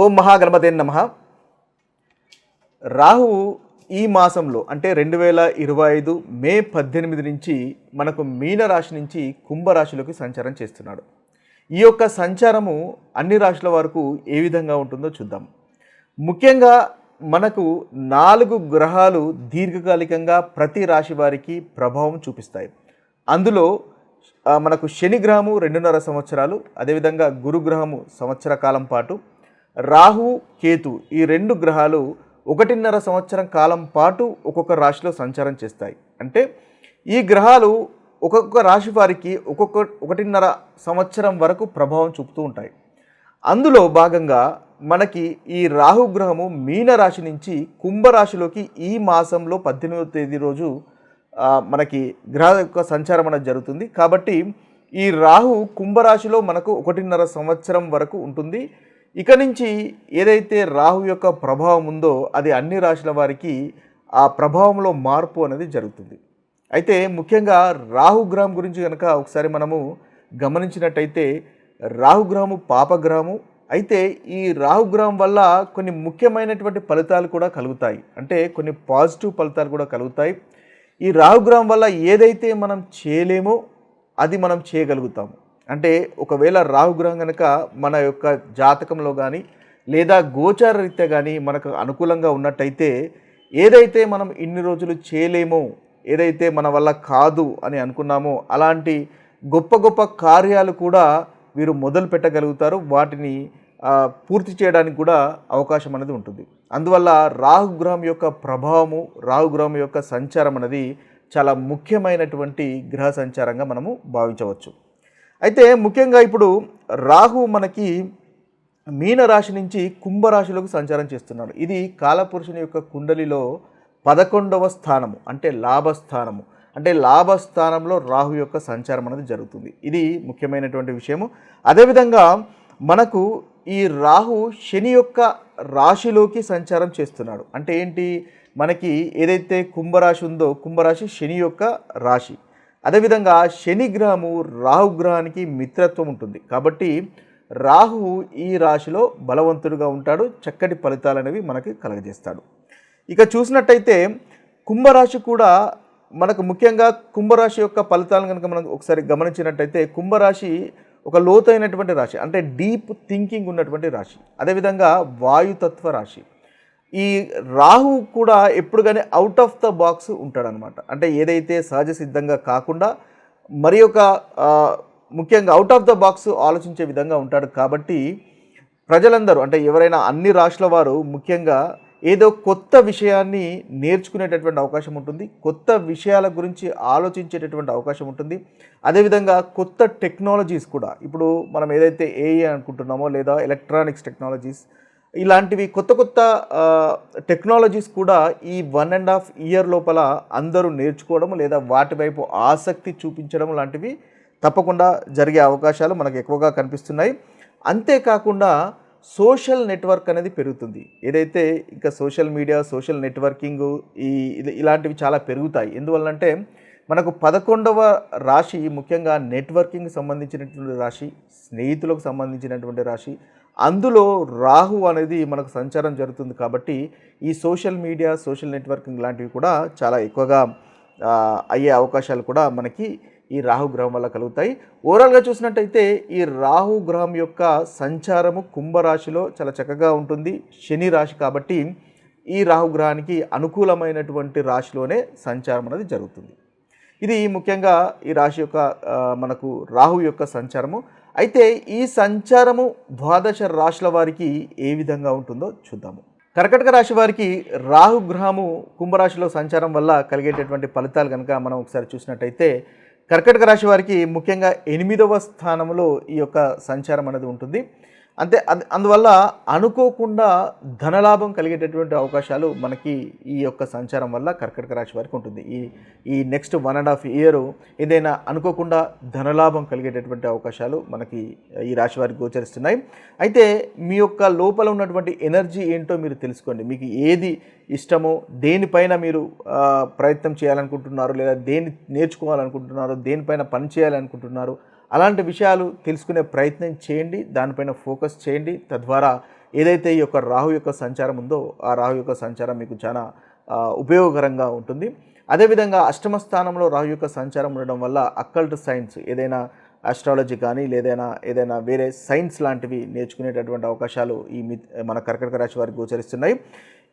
ఓం మహాగణపతే నమ. రాహువు ఈ మాసంలో అంటే రెండు వేల ఇరవై ఐదు మే పద్దెనిమిది నుంచి మనకు మీనరాశి నుంచి కుంభరాశిలోకి సంచారం చేస్తున్నాడు. ఈ యొక్క సంచారము అన్ని రాశుల వరకు ఏ విధంగా ఉంటుందో చూద్దాం. ముఖ్యంగా మనకు నాలుగు గ్రహాలు దీర్ఘకాలికంగా ప్రతి రాశి వారికి ప్రభావం చూపిస్తాయి. అందులో మనకు శని గ్రహము రెండున్నర సంవత్సరాలు అదేవిధంగా గురుగ్రహము సంవత్సర కాలం పాటు రాహు కేతు ఈ రెండు గ్రహాలు ఒకటిన్నర సంవత్సరం కాలం పాటు ఒక్కొక్క రాశిలో సంచారం చేస్తాయి. అంటే ఈ గ్రహాలు ఒక్కొక్క రాశి వారికి ఒక్కొక్క ఒకటిన్నర సంవత్సరం వరకు ప్రభావం చూపుతూ ఉంటాయి. అందులో భాగంగా మనకి ఈ రాహు గ్రహము మీన రాశి నుంచి కుంభరాశిలోకి ఈ మాసంలో పద్దెనిమిదవ తేదీ రోజు మనకి గ్రహ యొక్క సంచారం అనేది జరుగుతుంది. కాబట్టి ఈ రాహు కుంభరాశిలో మనకు ఒకటిన్నర సంవత్సరం వరకు ఉంటుంది. ఇక నుంచి ఏదైతే రాహు యొక్క ప్రభావం ఉందో అది అన్ని రాశుల వారికి ఆ ప్రభావంలో మార్పు అనేది జరుగుతుంది. అయితే ముఖ్యంగా రాహుగ్రహం గురించి కనుక ఒకసారి మనము గమనించినట్టయితే రాహుగ్రహము పాపగ్రహము అయితే ఈ రాహుగ్రహం వల్ల కొన్ని ముఖ్యమైనటువంటి ఫలితాలు కూడా కలుగుతాయి. అంటే కొన్ని పాజిటివ్ ఫలితాలు కూడా కలుగుతాయి. ఈ రాహుగ్రహం వల్ల ఏదైతే మనం చేయలేమో అది మనం చేయగలుగుతాము. అంటే ఒకవేళ రాహుగ్రహం కనుక మన యొక్క జాతకంలో కానీ లేదా గోచార రీత్యా కానీ మనకు అనుకూలంగా ఉన్నట్టయితే ఏదైతే మనం ఇన్ని రోజులు చేయలేమో ఏదైతే మన వల్ల కాదు అని అనుకున్నామో అలాంటి గొప్ప గొప్ప కార్యాలు కూడా వీరు మొదలు పెట్టగలుగుతారు. వాటిని పూర్తి చేయడానికి కూడా అవకాశం అనేది ఉంటుంది. అందువల్ల రాహుగ్రహం యొక్క ప్రభావము రాహుగ్రహం యొక్క సంచారం అనేది చాలా ముఖ్యమైనటువంటి గ్రహ సంచారంగా మనము భావించవచ్చు. అయితే ముఖ్యంగా ఇప్పుడు రాహు మనకి మీనరాశి నుంచి కుంభరాశిలోకి సంచారం చేస్తున్నాడు ఇది కాలపురుషుని యొక్క కుండలిలో పదకొండవ స్థానము అంటే లాభస్థానము. అంటే లాభస్థానంలో రాహు యొక్క సంచారం అనేది జరుగుతుంది. ఇది ముఖ్యమైనటువంటి విషయము. అదేవిధంగా మనకు ఈ రాహు శని యొక్క రాశిలోకి సంచారం చేస్తున్నాడు. అంటే ఏంటి? మనకి ఏదైతే కుంభరాశి ఉందో కుంభరాశి శని యొక్క రాశి. అదేవిధంగా శనిగ్రహము రాహుగ్రహానికి రాహు మిత్రత్వం ఉంటుంది. కాబట్టి రాహు ఈ రాశిలో బలవంతుడుగా ఉంటాడు చక్కటి ఫలితాలు అనేవి మనకి కలగజేస్తాడు. ఇక చూసినట్టయితే కుంభరాశి కూడా మనకు ముఖ్యంగా కుంభరాశి యొక్క ఫలితాలను కనుక మనం ఒకసారి గమనించినట్టయితే కుంభరాశి ఒక లోతైనటువంటి రాశి అంటే డీప్ థింకింగ్ ఉన్నటువంటి రాశి. అదేవిధంగా వాయుతత్వ రాశి. ఈ రాహు కూడా ఎప్పుడు కానీ అవుట్ ఆఫ్ ద బాక్స్ ఉంటాడనమాట. అంటే ఏదైతే సహజ సిద్ధంగా కాకుండా మరి ఒక ముఖ్యంగా అవుట్ ఆఫ్ ద బాక్స్ ఆలోచించే విధంగా ఉంటాడు కాబట్టి ప్రజలందరూ అంటే ఎవరైనా అన్ని రాష్ట్రాల వారు ముఖ్యంగా ఏదో కొత్త విషయాన్ని నేర్చుకునేటటువంటి అవకాశం ఉంటుంది కొత్త విషయాల గురించి ఆలోచించేటటువంటి అవకాశం ఉంటుంది. అదేవిధంగా కొత్త టెక్నాలజీస్ కూడా ఇప్పుడు మనం ఏదైతే ఏఐ అనుకుంటున్నామో లేదా ఎలక్ట్రానిక్స్ టెక్నాలజీస్ ఇలాంటివి కొత్త కొత్త టెక్నాలజీస్ కూడా ఈ వన్ అండ్ హాఫ్ ఇయర్ లోపల అందరూ నేర్చుకోవడం లేదా వాటి వైపు ఆసక్తి చూపించడం లాంటివి తప్పకుండా జరిగే అవకాశాలు మనకు ఎక్కువగా కనిపిస్తున్నాయి. అంతేకాకుండా సోషల్ నెట్వర్క్ అనేది పెరుగుతుంది. ఏదైతే ఇంకా సోషల్ మీడియా సోషల్ నెట్వర్కింగ్ ఈ ఇలాంటివి చాలా పెరుగుతాయి. ఎందువల్లంటే మనకు పదకొండవ రాశి ముఖ్యంగా నెట్వర్కింగ్ సంబంధించినటువంటి రాశి స్నేహితులకు సంబంధించినటువంటి రాశి అందులో రాహు అనేది మనకు సంచారం జరుగుతుంది కాబట్టి ఈ సోషల్ మీడియా సోషల్ నెట్వర్కింగ్ లాంటివి కూడా చాలా ఎక్కువగా అయ్యే అవకాశాలు కూడా మనకి ఈ రాహు గ్రహం వల్ల కలుగుతాయి. ఓవరాల్గా చూసినట్టయితే ఈ రాహు గ్రహం యొక్క సంచారము కుంభరాశిలో చాలా చక్కగా ఉంటుంది. శని రాశి కాబట్టి ఈ రాహు గ్రహానికి అనుకూలమైనటువంటి రాశిలోనే సంచారం అనేది జరుగుతుంది. ఇది ముఖ్యంగా ఈ రాశి యొక్క మనకు రాహు యొక్క సంచారము. అయితే ఈ సంచారము ద్వాదశ రాశుల వారికి ఏ విధంగా ఉంటుందో చూద్దాము. కర్కటక రాశి వారికి రాహుగ్రహము కుంభరాశిలో సంచారం వల్ల కలిగేటటువంటి ఫలితాలు కనుక మనం ఒకసారి చూసినట్టయితే కర్కటక రాశి వారికి ముఖ్యంగా ఎనిమిదవ స్థానంలో ఈ యొక్క సంచారం అనేది ఉంటుంది. అంతే అది అందువల్ల అనుకోకుండా ధనలాభం కలిగేటటువంటి అవకాశాలు మనకి ఈ యొక్క సంచారం వల్ల కర్కటక రాశి వారికి ఉంటుంది. ఈ ఈ next one and half year ఏదైనా అనుకోకుండా ధనలాభం కలిగేటటువంటి అవకాశాలు మనకి ఈ రాశి వారికి గోచరిస్తున్నాయి. అయితే మీ యొక్క లోపల ఉన్నటువంటి ఎనర్జీ ఏంటో మీరు తెలుసుకోండి. మీకు ఏది ఇష్టమో దేనిపైన మీరు ప్రయత్నం చేయాలనుకుంటున్నారు లేదా దేన్ని నేర్చుకోవాలనుకుంటున్నారు దేనిపైన పని చేయాలనుకుంటున్నారు అలాంటి విషయాలు తెలుసుకునే ప్రయత్నం చేయండి దానిపైన ఫోకస్ చేయండి. తద్వారా ఏదైతే ఈ యొక్క రాహు యొక్క సంచారం ఉందో ఆ రాహు యొక్క సంచారం మీకు చాలా ఉపయోగకరంగా ఉంటుంది. అదేవిధంగా అష్టమ స్థానంలో రాహు యొక్క సంచారం ఉండడం వల్ల అక్కల్ట్ సైన్స్ ఏదైనా ఆస్ట్రాలజీ కానీ లేదైనా ఏదైనా వేరే సైన్స్ లాంటివి నేర్చుకునేటటువంటి అవకాశాలు ఈ మి మన కర్కటక రాశి వారికి గోచరిస్తున్నాయి.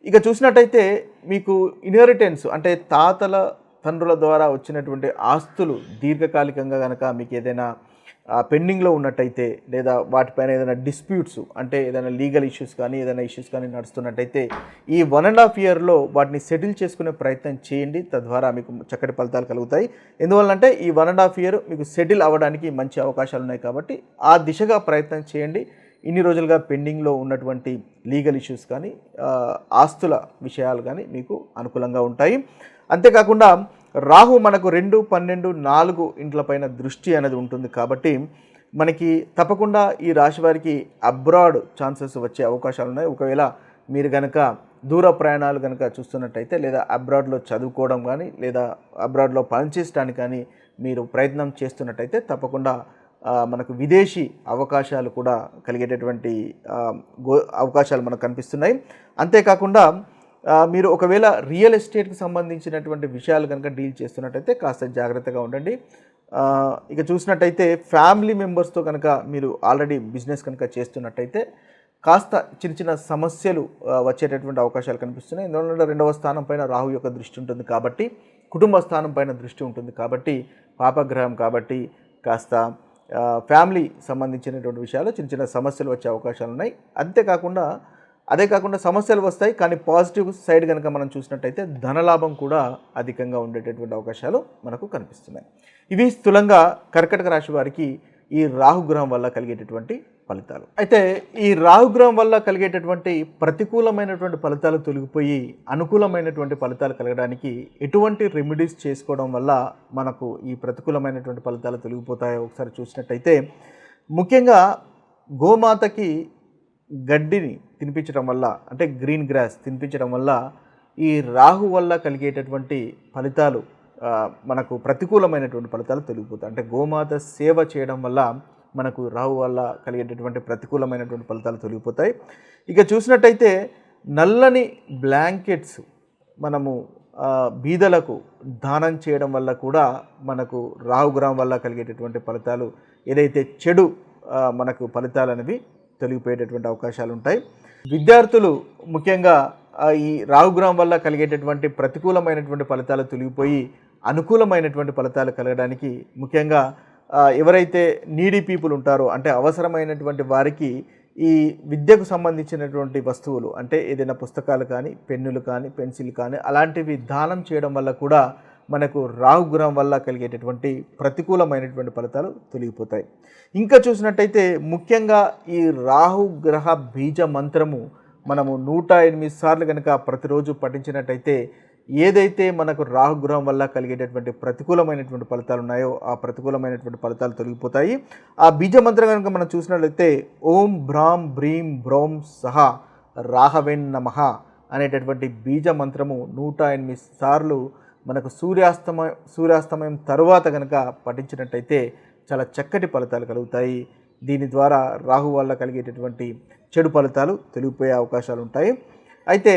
ఇక చూసినట్టయితే మీకు ఇన్హెరిటెన్స్ అంటే తాతల తండ్రుల ద్వారా వచ్చినటువంటి ఆస్తులు దీర్ఘకాలికంగా కనుక మీకు ఏదైనా పెండింగ్లో ఉన్నట్టయితే లేదా వాటిపైన ఏదైనా డిస్ప్యూట్స్ అంటే ఏదైనా లీగల్ ఇష్యూస్ కానీ ఏదైనా ఇష్యూస్ కానీ నడుస్తున్నట్టయితే ఈ వన్ అండ్ హాఫ్ ఇయర్లో వాటిని సెటిల్ చేసుకునే ప్రయత్నం చేయండి. తద్వారా మీకు చక్కటి ఫలితాలు కలుగుతాయి. ఎందువల్లంటే ఈ వన్ అండ్ హాఫ్ ఇయర్ మీకు సెటిల్ అవ్వడానికి మంచి అవకాశాలు ఉన్నాయి కాబట్టి ఆ దిశగా ప్రయత్నం చేయండి. ఇన్ని రోజులుగా పెండింగ్లో ఉన్నటువంటి లీగల్ ఇష్యూస్ కానీ ఆస్తుల విషయాలు కానీ మీకు అనుకూలంగా ఉంటాయి. అంతేకాకుండా రాహు మనకు రెండు పన్నెండు నాలుగు ఇంట్ల పైన దృష్టి అనేది ఉంటుంది కాబట్టి మనకి తప్పకుండా ఈ రాశి వారికి అబ్రాడ్ ఛాన్సెస్ వచ్చే అవకాశాలు ఉన్నాయి. ఒకవేళ మీరు కనుక దూర ప్రయాణాలు కనుక చూస్తున్నట్టయితే లేదా అబ్రాడ్లో చదువుకోవడం కానీ లేదా అబ్రాడ్లో పనిచేయడానికి కానీ మీరు ప్రయత్నం చేస్తున్నట్టయితే తప్పకుండా మనకు విదేశీ అవకాశాలు కూడా కలిగేటటువంటి గో అవకాశాలు మనకు కనిపిస్తున్నాయి. అంతేకాకుండా మీరు ఒకవేళ రియల్ ఎస్టేట్కి సంబంధించినటువంటి విషయాలు కనుక డీల్ చేస్తున్నట్టయితే కాస్త జాగ్రత్తగా ఉండండి. ఇక చూసినట్టయితే ఫ్యామిలీ మెంబర్స్తో కనుక మీరు ఆల్రెడీ బిజినెస్ కనుక చేస్తున్నట్టయితే కాస్త చిన్న చిన్న సమస్యలు వచ్చేటటువంటి అవకాశాలు కనిపిస్తున్నాయి. ఎందుకంటే రెండవ స్థానం పైన రాహు యొక్క దృష్టి ఉంటుంది కాబట్టి కుటుంబ స్థానం పైన దృష్టి ఉంటుంది కాబట్టి పాపగ్రహం కాబట్టి కాస్త ఫ్యామిలీ సంబంధించినటువంటి విషయాలు చిన్న చిన్న సమస్యలు వచ్చే అవకాశాలు ఉన్నాయి. అంతేకాకుండా అదే కాకుండా సమస్యలు వస్తాయి కానీ పాజిటివ్ సైడ్ కనుక మనం చూసినట్టయితే ధనలాభం కూడా అధికంగా ఉండేటటువంటి అవకాశాలు మనకు కనిపిస్తున్నాయి. ఇవి స్థూలంగా కర్కటక రాశి వారికి ఈ రాహుగ్రహం వల్ల కలిగేటటువంటి ఫలితాలు. అయితే ఈ రాహుగ్రహం వల్ల కలిగేటటువంటి ప్రతికూలమైనటువంటి ఫలితాలు తొలగిపోయి అనుకూలమైనటువంటి ఫలితాలు కలగడానికి ఎటువంటి రెమెడీస్ చేసుకోవడం వల్ల మనకు ఈ ప్రతికూలమైనటువంటి ఫలితాలు తొలగిపోతాయో ఒకసారి చూసినట్టయితే ముఖ్యంగా గోమాతకి గడ్డిని తినిపించడం వల్ల అంటే గ్రీన్ గ్రాస్ తినిపించడం వల్ల ఈ రాహు వల్ల కలిగేటటువంటి ఫలితాలు మనకు ప్రతికూలమైనటువంటి ఫలితాలు తొలగిపోతాయి. అంటే గోమాత సేవ చేయడం వల్ల మనకు రాహు వల్ల కలిగేటటువంటి ప్రతికూలమైనటువంటి ఫలితాలు తొలగిపోతాయి. ఇక చూసినట్టయితే నల్లని బ్లాంకెట్స్ మనము బీదలకు దానం చేయడం వల్ల కూడా మనకు రాహుగ్రహం వల్ల కలిగేటటువంటి ఫలితాలు ఏదైతే చెడు మనకు ఫలితాలు అనేవి తొలగిపోయేటటువంటి అవకాశాలు ఉంటాయి విద్యార్థులు ముఖ్యంగా ఈ రాహుగ్రహం వల్ల కలిగేటటువంటి ప్రతికూలమైనటువంటి ఫలితాలు తొలగిపోయి అనుకూలమైనటువంటి ఫలితాలు కలగడానికి ముఖ్యంగా ఎవరైతే నీడీ పీపుల్ ఉంటారో అంటే అవసరమైనటువంటి వారికి ఈ విద్యకు సంబంధించినటువంటి వస్తువులు అంటే ఏదైనా పుస్తకాలు కానీ పెన్నులు కానీ పెన్సిల్ కానీ అలాంటివి దానం చేయడం వల్ల కూడా మనకు రాహుగ్రహం వల్ల కలిగేటటువంటి ప్రతికూలమైనటువంటి ఫలితాలు తొలగిపోతాయి. ఇంకా చూసినట్టయితే ముఖ్యంగా ఈ రాహుగ్రహ బీజ మంత్రము మనము నూట ఎనిమిది సార్లు కనుక ప్రతిరోజు పఠించినట్టయితే ఏదైతే మనకు రాహుగ్రహం వల్ల కలిగేటటువంటి ప్రతికూలమైనటువంటి ఫలితాలు ఉన్నాయో ఆ ప్రతికూలమైనటువంటి ఫలితాలు తొలగిపోతాయి. ఆ బీజ మంత్రం కనుక మనం చూసినట్లయితే ఓం భ్రాం భ్రీం బ్రోం సహా రాహవెన్ నమః అనేటటువంటి బీజ మంత్రము నూట ఎనిమిది సార్లు మనకు సూర్యాస్తమయం సూర్యాస్తమయం తరువాత కనుక పఠించినట్టయితే చాలా చక్కటి ఫలితాలు కలుగుతాయి. దీని ద్వారా రాహు వల్ల కలిగేటటువంటి చెడు ఫలితాలు తెలిగిపోయే అవకాశాలు ఉంటాయి. అయితే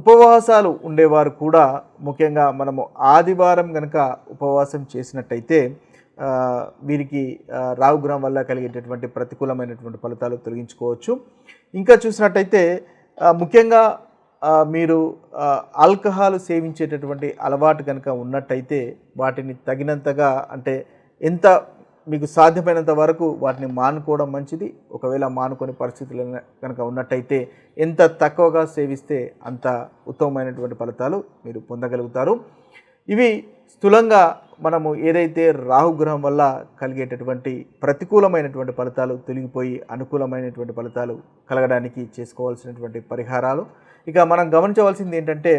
ఉపవాసాలు ఉండేవారు కూడా ముఖ్యంగా మనము ఆదివారం కనుక ఉపవాసం చేసినట్టయితే వీరికి రాహుగ్రహం వల్ల కలిగేటటువంటి ప్రతికూలమైనటువంటి ఫలితాలు తొలగించుకోవచ్చు. ఇంకా చూసినట్టయితే ముఖ్యంగా మీరు ఆల్కహాల్ సేవించేటటువంటి అలవాటు కనుక ఉన్నట్టయితే వాటిని తగినంతగా అంటే ఎంత మీకు సాధ్యమైనంత వరకు వాటిని మానుకోవడం మంచిది. ఒకవేళ మానుకొని పరిస్థితులు కనుక ఉన్నట్టయితే ఎంత తక్కువగా సేవిస్తే అంత ఉత్తమమైనటువంటి ఫలితాలు మీరు పొందగలుగుతారు. ఇవి స్థూలంగా మనము ఏదైతే రాహుగ్రహం వల్ల కలిగేటటువంటి ప్రతికూలమైనటువంటి ఫలితాలు తొలగిపోయి అనుకూలమైనటువంటి ఫలితాలు కలగడానికి చేసుకోవాల్సినటువంటి పరిహారాలు. ఇక మనం గమనించవలసింది ఏంటంటే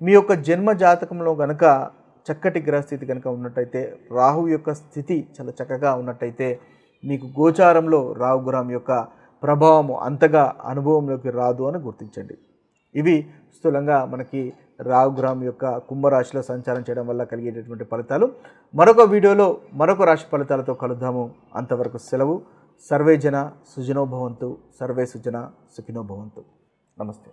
మీ యొక్క జన్మ జాతకంలో గనక చక్కటి గ్రహస్థితి కనుక ఉన్నట్టయితే రాహు యొక్క స్థితి చాలా చక్కగా ఉన్నట్టయితే మీకు గోచారంలో రాహు గ్రహం యొక్క ప్రభావము అంతగా అనుభవంలోకి రాదు అని గుర్తించండి. ఇవి స్థూలంగా మనకి రాహుగ్రహం యొక్క కుంభరాశిలో సంచారం చేయడం వల్ల కలిగేటటువంటి ఫలితాలు. మరొక వీడియోలో మరొక రాశి ఫలితాలతో కలుద్దాము. అంతవరకు సెలవు. సర్వే జన సుజనోభవంతు సర్వే సుజన సుఖినో భవంతు. నమస్తే.